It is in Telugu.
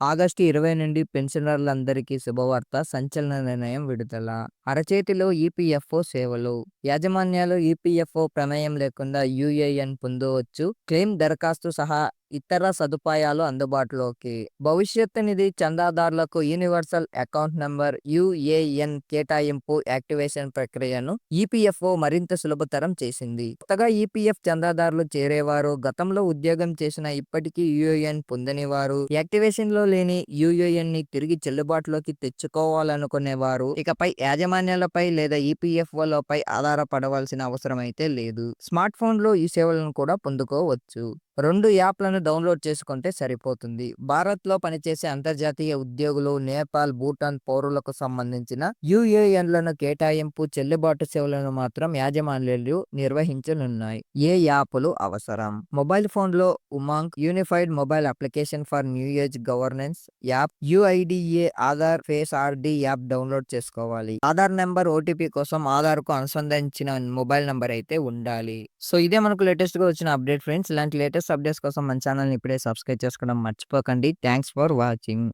ఆగస్టు ఇరవై నుండి పెన్షనర్లందరికీ శుభవార్త సంచలన నిర్ణయం విడుదల. అరచేతిలో ఈపీఎఫ్ఓ సేవలు. యాజమాన్యాలు ఈపీఎఫ్ఓ ప్రమేయం లేకుండా యూఏఎన్ పొందవచ్చు. క్లెయిమ్ దరఖాస్తు సహా ఇతర సదుపాయాలు అందుబాటులోకి. భవిష్యత్తు నిధి చందాదారులకు యూనివర్సల్ అకౌంట్ నంబర్ యుఏఎన్ కేటాయింపు యాక్టివేషన్ ప్రక్రియను ఈపీఎఫ్ఓ మరింత సులభతరం చేసింది. కొత్తగా ఈపీఎఫ్ చందాదారులు చేరేవారు గతంలో ఉద్యోగం చేసిన ఇప్పటికీ యూఏఎన్ పొందని వారు యాక్టివేషన్లో లేని యూఏఎన్ని తిరిగి చెల్లుబాటులోకి తెచ్చుకోవాలనుకునేవారు ఇకపై యాజమాన్యాలపై లేదా ఈపీఎఫ్ఓలపై ఆధారపడవలసిన అవసరం అయితే లేదు. స్మార్ట్ ఫోన్లో ఈ సేవలను కూడా పొందుకోవచ్చు. రెండు యాప్లను డౌన్లోడ్ చేసుకుంటే సరిపోతుంది. భారత్లో పనిచేసే అంతర్జాతీయ ఉద్యోగులు నేపాల్ భూటాన్ పౌరులకు సంబంధించిన యుఏఎన్లను కేటాయింపు చెల్లుబాటు సేవలను మాత్రం యాజమాన్యాలు నిర్వహించనున్నాయి. ఏ యాప్లు అవసరం? మొబైల్ ఫోన్లో Umang unified mobile application for new age governance app UIDAI Aadhaar face RD app download చేసుకోవాలి. ఆధార్ నెంబర్ ఓటీపీ కోసం ఆధార్కు అనుసంధానించిన మొబైల్ నెంబర్ అయితే ఉండాలి. సో ఇదే మనకు లేటెస్ట్గా వచ్చిన అప్డేట్ ఫ్రెండ్స్ ఇలాంటి లేటెస్ట్ అప్డేట్స్ కోసం మన ఛానల్ ఇప్పుడే సబ్స్క్రైబ్ చేసుకోవడం మర్చిపోకండి. Thanks for watching.